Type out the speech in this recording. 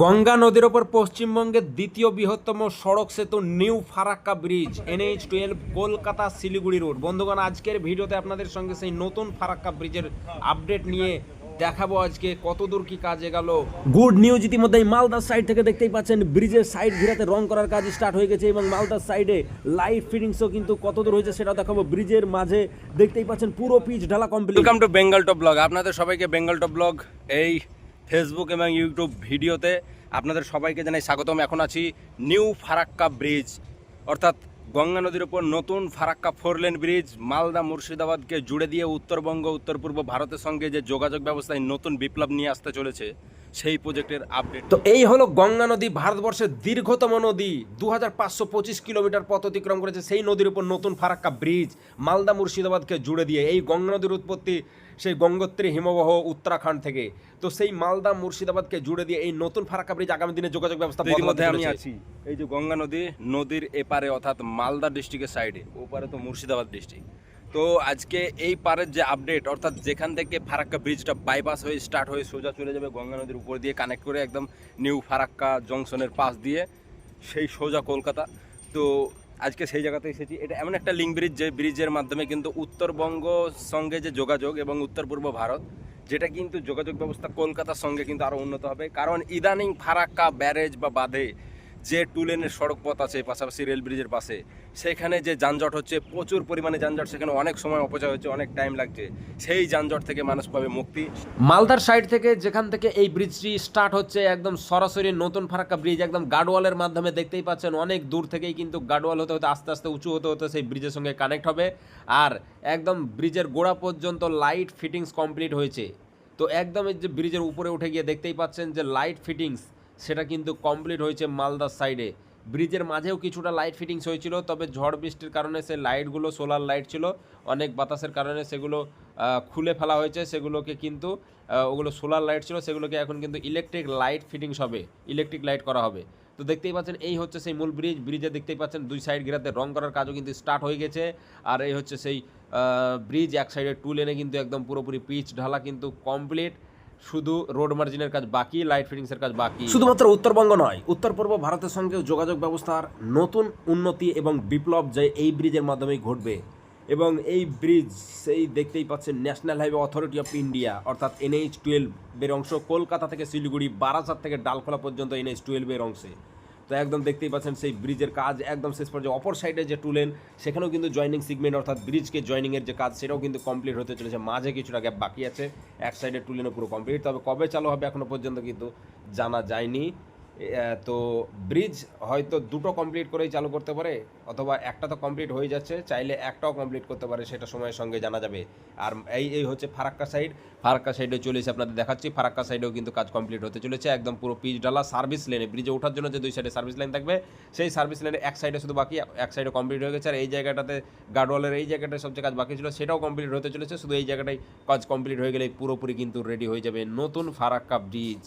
গঙ্গা নদীর ওপর পশ্চিমবঙ্গের দ্বিতীয় বৃহত্তম সড়ক সেতু new Farakka bridge, NH twelve Kolkata Siliguri road. বন্ধুগণ, আজকের ভিডিওতে আপনাদের সঙ্গে সেই নতুন ফারাক্কা ব্রিজের আপডেট নিয়ে দেখাবো আজকে কত দূর কি কাজে গেল গুড নিউজ ইতিমধ্যে মালদার সাইড থেকে দেখতেই পাচ্ছেন, ব্রিজের সাইড ঘিরাতে রং করার কাজ স্টার্ট হয়ে গেছে এবং মালদার সাইডে লাইট ফিটিংসও কিন্তু কত দূর হয়েছে সেটা দেখাবো। ব্রিজের মাঝে দেখতেই পাচ্ছেন পুরো পিচ ঢালা complete welcome to Bengal top blog আপনাদের সবাইকে বেঙ্গল টপ ব্লগ এই ফেসবুক এবং ইউটিউব ভিডিওতে আপনাদের সবাইকে জানাই স্বাগতম। এখন আছি নিউ ফারাক্কা ব্রিজ, অর্থাৎ গঙ্গা নদীর ওপর নতুন Farakka four lane bridge, Malda মুর্শিদাবাদকে জুড়ে দিয়ে উত্তরবঙ্গ, উত্তর পূর্ব ভারতের সঙ্গে যে যোগাযোগ ব্যবস্থায় নতুন বিপ্লব নিয়ে আসতে চলেছে সেই প্রজেক্টের আপডেট তো এই হলো গঙ্গা নদী ভারতবর্ষের দীর্ঘতম নদী। দুহাজার পাঁচশো পঁচিশ কিলোমিটার পথ অতিক্রম করেছে সেই নদীর উপর নতুন ফারাক্কা ব্রিজ। মালদা মুর্শিদাবাদকে জুড়ে দিয়ে এই গঙ্গা নদীর উৎপত্তি সেই গঙ্গোত্রী হিমবাহ উত্তরাখণ্ড থেকে। তো সেই মালদা মুর্শিদাবাদকে জুড়ে দিয়ে এই নতুন ফারাক্কা ব্রিজ আগামী দিনে যোগাযোগ ব্যবস্থা বদলাতে আমি। আছি। এই যে গঙ্গা নদী নদীর এপারে অর্থাৎ মালদা ডিস্ট্রিক্টের সাইডে ওপারে তো মুর্শিদাবাদ ডিস্ট্রিক্ট তো আজকে এই পারের যে আপডেট অর্থাৎ যেখান থেকে ফারাক্কা ব্রিজটা বাইপাস হয়ে স্টার্ট হয়ে সোজা চলে যাবে গঙ্গা নদীর উপর দিয়ে কানেক্ট করে একদম নিউ ফারাক্কা জংশনের পাশ দিয়ে সেই সোজা কলকাতা। তো আজকে সেই জায়গাতে এসেছি। এটা এমন একটা লিঙ্ক ব্রিজ যে ব্রিজের মাধ্যমে কিন্তু উত্তরবঙ্গ সঙ্গে যে যোগাযোগ এবং উত্তর পূর্ব ভারত, যেটা কিন্তু যোগাযোগ ব্যবস্থা কলকাতার সঙ্গে কিন্তু আরও উন্নত হবে। কারণ ইদানিং ফারাক্কা ব্যারেজ বা বাঁধে যে টু লেনের সড়ক পথ আছে, পাশাপাশি রেল ব্রিজের পাশে সেখানে যে যানজট হচ্ছে, প্রচুর পরিমাণে যানজট, সেখানে অনেক সময় অপচয় হচ্ছে, অনেক টাইম লাগছে। সেই যানজট থেকে মানুষ পাবে মুক্তি। মালদার সাইড থেকে যেখান থেকে এই ব্রিজটি স্টার্ট হচ্ছে, একদম সরাসরি নতুন ফারাক্কা ব্রিজ একদম গার্ডওয়ালের মাধ্যমে দেখতেই পাচ্ছেন, অনেক দূর থেকেই কিন্তু গার্ডওয়াল হতে হতে, আস্তে আস্তে, উঁচু হতে হতে সেই ব্রিজের সঙ্গে কানেক্ট হবে। আর একদম ব্রিজের গোড়া পর্যন্ত লাইট ফিটিংস কমপ্লিট হয়েছে। তো একদম এই যে ব্রিজের উপরে উঠে গিয়ে দেখতেই পাচ্ছেন যে লাইট ফিটিংস সেটা কিন্তু কমপ্লিট হয়েছে মালদার সাইডে ব্রিজের মাঝেও কিছুটা লাইট ফিটিংস হয়েছিল, তবে ঝড় বৃষ্টির কারণে সেই লাইটগুলো সোলার লাইট ছিল, অনেক বাতাসের কারণে সেগুলো খুলে ফেলা হয়েছে, সেগুলোকে কিন্তু ওগুলো সোলার লাইট ছিল, সেগুলোকে এখন কিন্তু ইলেকট্রিক লাইট ফিটিংস হবে ইলেকট্রিক লাইট করা হবে। তো দেখতেই পাচ্ছেন, এই হচ্ছে সেই মূল ব্রিজ ব্রিজে দেখতেই পাচ্ছেন, দুই সাইড ঘেরাতে রং করার কাজও কিন্তু স্টার্ট হয়ে গেছে, আর এই হচ্ছে সেই ব্রিজ এক সাইডে টু লেনে কিন্তু একদম পুরোপুরি পিচ ঢালা কিন্তু কমপ্লিট শুধু রোড মার্জিনের কাজ বাকি লাইট ফিটিংসের কাজ বাকি। শুধুমাত্র উত্তরবঙ্গ নয় উত্তর পূর্ব ভারতের সঙ্গেও যোগাযোগ ব্যবস্থার নতুন উন্নতি এবং বিপ্লব যে এই ব্রিজের মাধ্যমেই ঘটবে। এবং এই ব্রিজ সেই দেখতেই পাচ্ছেন national highway authority of India অর্থাৎ এনএইচ টুয়েলভের অংশ, কলকাতা থেকে শিলিগুড়ি, বারাসাত থেকে ডালখোলা পর্যন্ত এনএইচ টুয়েলভের অংশে। তো একদম দেখতেই পাচ্ছেন সেই ব্রিজের কাজ, একদম শেষ পর্যায়ে অপর সাইডে যে টুলেন সেখানেও কিন্তু জয়নিং সিগমেন্ট অর্থাৎ ব্রিজকে জয়নিংয়ের যে কাজ, সেটাও কিন্তু কমপ্লিট হতে চলেছে। মাঝে কিছুটা গ্যাপ বাকি আছে, এক সাইডে টুলেনও পুরো কমপ্লিট তবে কবে চালু হবে এখনও পর্যন্ত কিন্তু জানা যায়নি। তো ব্রিজ হয়তো দুটো কমপ্লিট করেই চালু করতে পারে, অথবা একটা তো কমপ্লিট হয়ে যাচ্ছে, চাইলে একটাও কমপ্লিট করতে পারে, সেটা সময়ের সঙ্গে জানা যাবে। আর এই এই হচ্ছে ফারাক্কা সাইড ফারাক্কা সাইডে চলে এসে আপনাদের দেখাচ্ছি, ফারাক্কা সাইডেও কিন্তু কাজ কমপ্লিট হতে চলেছে, একদম পুরো পিচ ডালা সার্ভিস লেনে ব্রিজে ওঠার জন্য যে দুই সাইডে সার্ভিস লাইন থাকবে, সেই সার্ভিস লাইনে এক সাইডে শুধু বাকি, এক সাইডে কমপ্লিট হয়ে গেছে, আর এই জায়গাটাতে গার্ডওয়ালের এই জায়গাটায় সবচেয়ে কাজ বাকি ছিল, সেটাও কমপ্লিট হতে চলেছে, শুধু এই জায়গাটাই কাজ কমপ্লিট হয়ে গেলে পুরোপুরি কিন্তু রেডি হয়ে যাবে নতুন ফারাক্কা ব্রিজ